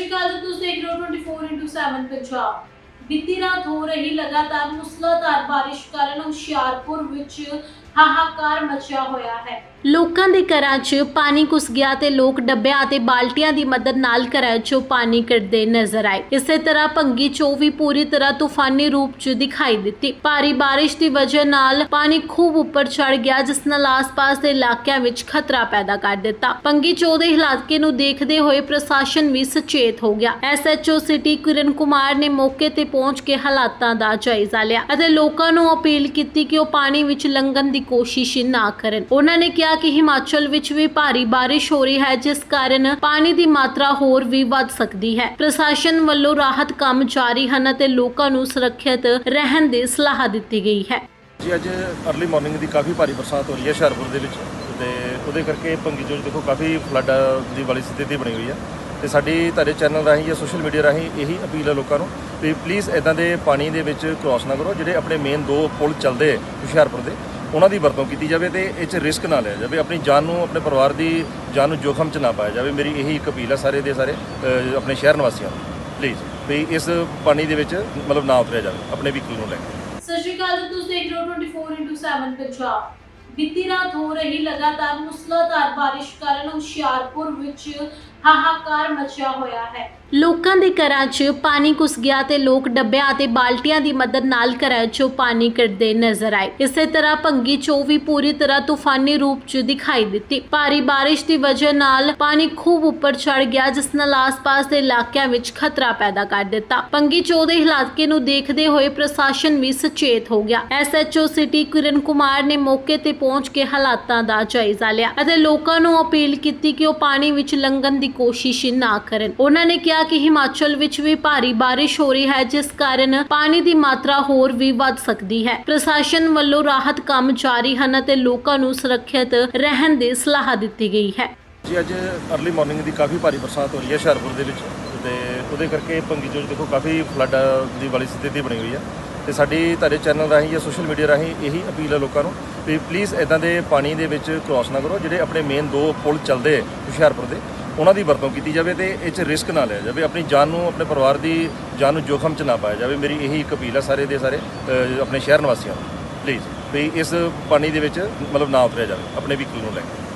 ਸ਼੍ਰੀ ਅਕਾਲ ਜੀ ਤੁਸੀਂ ਦੇਖ ਰਹੇ ਹੋ 24x7 ਪੰਜਾਬ। ਬੀਤੀ ਰਾਤ ਹੋ ਰਹੀ ਲਗਾਤਾਰ ਮੁਸਲਾਧਾਰ ਬਾਰਿਸ਼ ਕਾਰਨ ਹੁਸ਼ਿਆਰਪੁਰ ਵਿੱਚ ਹਾਹਾਕਾਰ ਮਚਿਆ ਹੋਇਆ ਹੈ। ਲੋਕਾਂ ਦੇ ਘਰਾਂ 'ਚ ਪਾਣੀ ਘੁਸ ਗਿਆ ਤੇ ਲੋਕ ਡੱਬਿਆਂ ਅਤੇ ਬਾਲਟੀਆਂ ਦੀ ਮਦਦ ਨਾਲ ਘਰਾਂ 'ਚੋਂ ਪਾਣੀ ਕੱਢਦੇ ਨਜ਼ਰ ਆਏ। ਇਸੇ ਤਰ੍ਹਾਂ ਭੰਗੀ ਚੋ ਵੀ ਪੂਰੀ ਤਰ੍ਹਾਂ ਤੂਫਾਨੀ ਰੂਪ 'ਚ ਦਿਖਾਈ ਦਿੱਤੀ। ਭਾਰੀ ਬਾਰਿਸ਼ ਦੀ ਵਜ੍ਹਾ ਨਾਲ ਪਾਣੀ ਖੂਬ ਉੱਪਰ ਚੜ ਗਿਆ, ਜਿਸ ਨਾਲ ਆਸ-ਪਾਸ ਦੇ ਇਲਾਕਿਆਂ ਵਿੱਚ ਖਤਰਾ ਪੈਦਾ ਕਰ ਦਿੱਤਾ। ਭੰਗੀ ਚੋ ਦੇ ਇਲਾਕੇ ਨੂੰ ਦੇਖਦੇ ਹੋਏ ਪ੍ਰਸ਼ਾਸਨ ਵੀ ਸੁਚੇਤ ਹੋ ਗਿਆ। ਐਸਐਚਓ ਸਿਟੀ ਕਿਰਨ ਕੁਮਾਰ ਨੇ ਮੌਕੇ ਤੇ ਪਹੁੰਚ ਕੇ ਹਾਲਾਤਾਂ ਦਾ ਜਾਇਜ਼ਾ ਲਿਆ ਅਤੇ ਲੋਕਾਂ ਨੂੰ ਅਪੀਲ ਕੀਤੀ ਕਿ ਉਹ ਪਾਣੀ ਵਿੱਚ ਲੰਘਣ ਦੀ ਕੋਸ਼ਿਸ਼ ਨਾ ਕਰਨ। ਉਹਨਾਂ ਨੇ ਕਿਹਾ ਕਿ ਹਿਮਾਚਲ ਵਿੱਚ ਵੀ ਭਾਰੀ ਬਾਰਿਸ਼ ਹੋ ਰਹੀ ਹੈ, ਜਿਸ ਕਾਰਨ ਪਾਣੀ ਦੀ ਮਾਤਰਾ ਹੋਰ ਵੀ ਵੱਧ ਸਕਦੀ ਹੈ। ਪ੍ਰਸ਼ਾਸਨ ਵੱਲੋਂ ਰਾਹਤ ਕੰਮ ਜਾਰੀ ਹਨ ਅਤੇ ਲੋਕਾਂ ਨੂੰ ਸੁਰੱਖਿਅਤ ਰਹਿਣ ਦੀ ਸਲਾਹ ਦਿੱਤੀ ਗਈ ਹੈ। ਜੀ, ਅੱਜ अर्ਲੀ ਮਾਰਨਿੰਗ ਦੀ ਕਾਫੀ ਭਾਰੀ ਬਰਸਾਤ ਹੋ ਰਹੀ ਹੈ ਹੁਸ਼ਿਆਰਪੁਰ ਦੇ ਵਿੱਚ ਤੇ ਉਹਦੇ ਕਰਕੇ ਭੰਗੀ ਚੋਂ ਦੇਖੋ ਕਾਫੀ ਫਲੱਡ ਦੀ ਵਾਲੀ ਸਥਿਤੀ ਬਣੀ ਹੋਈ ਹੈ। ਤੇ ਸਾਡੀ ਤੁਹਾਡੇ ਚੈਨਲ ਰਾਹੀਂ ਜਾਂ ਸੋਸ਼ਲ ਮੀਡੀਆ ਰਾਹੀਂ ਇਹੀ ਅਪੀਲ ਹੈ ਲੋਕਾਂ ਨੂੰ ਵੀ ਪਲੀਜ਼ ਇਦਾਂ ਦੇ ਪਾਣੀ ਦੇ ਵਿੱਚ ਕ੍ਰਾਸ ਨਾ ਕਰੋ, ਜਿਹੜੇ ਆਪਣੇ ਮੇਨ ਦੋ ਪੁਲ ਚੱਲਦੇ ਹੁਸ਼ਿਆਰਪੁਰ ਦੇ। ਉਹਨਾਂ ਦੀ ਵਰਤੋਂ ਕੀਤੀ ਜਾਵੇ ਤੇ ਇਹ 'ਚ ਰਿਸਕ ਨਾ ਲਿਆ ਜਾਵੇ। ਆਪਣੀ ਜਾਨ ਨੂੰ ਆਪਣੇ ਪਰਿਵਾਰ ਦੀ ਜਾਨ ਨੂੰ ਜੋਖਮ 'ਚ ਨਾ ਪਾਇਆ ਜਾਵੇ। ਮੇਰੀ ਇਹੀ ਇੱਕ ਅਪੀਲ ਹੈ ਸਾਰੇ ਦੇ ਸਾਰੇ ਅਹ, ਆਪਣੇ ਸ਼ਹਿਰ ਨਿਵਾਸੀਆਂ ਨੂੰ। ਪਲੀਜ਼ ਵੀ ਇਸ ਪਾਣੀ ਦੇ ਵਿੱਚ ਮਤਲਬ ਨਾ ਉਤਰਿਆ ਜਾਵੇ ਆਪਣੇ ਵਹੀਕਲ ਨੂੰ ਲੈ ਕੇ। ਸਤਿ ਸ਼੍ਰੀ ਅਕਾਲ ਜੀ ਤੁਸੀਂ ਦੇਖ ਰਹੇ ਹੋ 24x7 ਪੰਜਾਬ। ਬੀਤੀ ਰਾਤ ਹੋ ਰਹੀ ਲਗਾਤਾਰ ਮੁਸਲਾਧਾਰ ਬਾਰਿਸ਼ ਕਾਰਨ ਹੁਸ਼ਿਆਰਪੁਰ ਵਿੱਚ ਹਾਹਾਕਾਰ ਮਚਿਆ ਹੋਇਆ ਹੈ। ਲੋਕਾਂ ਦੇ ਘਰਾਂ 'ਚ ਪਾਣੀ ਘੁਸ ਗਿਆ ਤੇ ਲੋਕ ਡੱਬਿਆਂ ਅਤੇ ਬਾਲਟੀਆਂ ਦੀ ਮਦਦ ਨਾਲ ਘਰਾਂ 'ਚੋਂ ਪਾਣੀ ਕੱਢਦੇ ਨਜ਼ਰ ਆਏ। ਇਸੇ ਤਰ੍ਹਾਂ ਭੰਗੀ ਚੋ ਵੀ ਪੂਰੀ ਤਰ੍ਹਾਂ ਤੂਫਾਨੀ ਰੂਪ 'ਚ ਦਿਖਾਈ ਦਿੱਤੀ। ਭਾਰੀ ਬਾਰਿਸ਼ ਦੀ ਵਜ੍ਹਾ ਨਾਲ ਪਾਣੀ ਖੂਬ ਉੱਪਰ ਚੜ ਗਿਆ, ਜਿਸ ਨਾਲ ਆਸ-ਪਾਸ ਦੇ ਇਲਾਕਿਆਂ ਵਿੱਚ ਖਤਰਾ ਪੈਦਾ ਕਰ ਦਿੱਤਾ। ਭੰਗੀ ਚੋ ਦੇ ਇਲਾਕੇ ਨੂੰ ਦੇਖਦੇ ਹੋਏ ਪ੍ਰਸ਼ਾਸਨ ਵੀ ਸੁਚੇਤ ਹੋ ਗਿਆ। ਐਸਐਚਓ ਸਿਟੀ ਕਿਰਨ ਕੁਮਾਰ ਨੇ ਮੌਕੇ ਤੇ ਪਹੁੰਚ ਕੇ ਹਾਲਾਤਾਂ ਦਾ ਜਾਇਜ਼ਾ ਲਿਆ ਅਤੇ ਲੋਕਾਂ ਨੂੰ ਅਪੀਲ ਕੀਤੀ ਕਿ ਉਹ ਪਾਣੀ ਵਿੱਚ ਲੰਘਣ ਦੀ ਕੋਸ਼ਿਸ਼ ਨਾ ਕਰਨ। ਉਹਨਾਂ ਨੇ ਕਿਹਾ ਕਿ ਹਿਮਾਚਲ ਵਿੱਚ ਵੀ ਭਾਰੀ ਬਾਰਿਸ਼ ਹੋ ਰਹੀ ਹੈ, ਜਿਸ ਕਾਰਨ ਪਾਣੀ ਦੀ ਮਾਤਰਾ ਹੋਰ ਵੀ ਵੱਧ ਸਕਦੀ ਹੈ। ਪ੍ਰਸ਼ਾਸਨ ਵੱਲੋਂ ਰਾਹਤ ਕੰਮ ਜਾਰੀ ਹਨ ਅਤੇ ਲੋਕਾਂ ਨੂੰ ਸੁਰੱਖਿਅਤ ਰਹਿਣ ਦੀ ਸਲਾਹ ਦਿੱਤੀ ਗਈ ਹੈ। ਜੀ, ਅੱਜ अर्ਲੀ ਮਾਰਨਿੰਗ ਦੀ ਕਾਫੀ ਭਾਰੀ ਬਰਸਾਤ ਹੋ ਰਹੀ ਹੈ ਹੁਸ਼ਿਆਰਪੁਰ ਦੇ ਵਿੱਚ ਤੇ ਉਹਦੇ ਕਰਕੇ ਭੰਗੀ ਚੋਂ ਦੇਖੋ ਕਾਫੀ ਫਲੱਡ ਦੀ ਵਾਲੀ ਸਥਿਤੀ ਬਣੀ ਹੋਈ ਹੈ। ਤੇ ਸਾਡੀ ਤੁਹਾਡੇ ਚੈਨਲ ਰਾਹੀਂ ਜਾਂ ਸੋਸ਼ਲ ਮੀਡੀਆ ਰਾਹੀਂ ਇਹੀ ਅਪੀਲ ਹੈ ਲੋਕਾਂ ਨੂੰ ਵੀ ਪਲੀਜ਼ ਇਦਾਂ ਦੇ ਪਾਣੀ ਦੇ ਵਿੱਚ ਕ੍ਰਾਸ ਨਾ ਕਰੋ, ਜਿਹੜੇ ਆਪਣੇ ਮੇਨ ਦੋ ਪੁਲ ਚੱਲਦੇ ਹੁਸ਼ਿਆਰਪੁਰ ਦੇ। ਉਹਨਾਂ ਦੀ ਵਰਤੋਂ ਕੀਤੀ ਜਾਵੇ ਤੇ ਇਹ 'ਚ ਰਿਸਕ ਨਾ ਲਿਆ ਜਾਵੇ। ਆਪਣੀ ਜਾਨ ਨੂੰ, ਆਪਣੇ ਪਰਿਵਾਰ ਦੀ ਜਾਨ ਨੂੰ ਜੋਖਮ 'ਚ ਨਾ ਪਾਇਆ ਜਾਵੇ। ਮੇਰੀ ਇਹੀ ਇੱਕ ਅਪੀਲ ਹੈ ਸਾਰੇ ਦੇ ਸਾਰੇ ਆਪਣੇ ਸ਼ਹਿਰ ਨਿਵਾਸੀਆਂ ਨੂੰ। ਪਲੀਜ਼ ਵੀ ਇਸ ਪਾਣੀ ਦੇ ਵਿੱਚ ਮਤਲਬ ਨਾ ਉਤਰਿਆ ਜਾਵੇ, ਆਪਣੇ ਵਹੀਕਲ ਨੂੰ ਲੈ ਕੇ।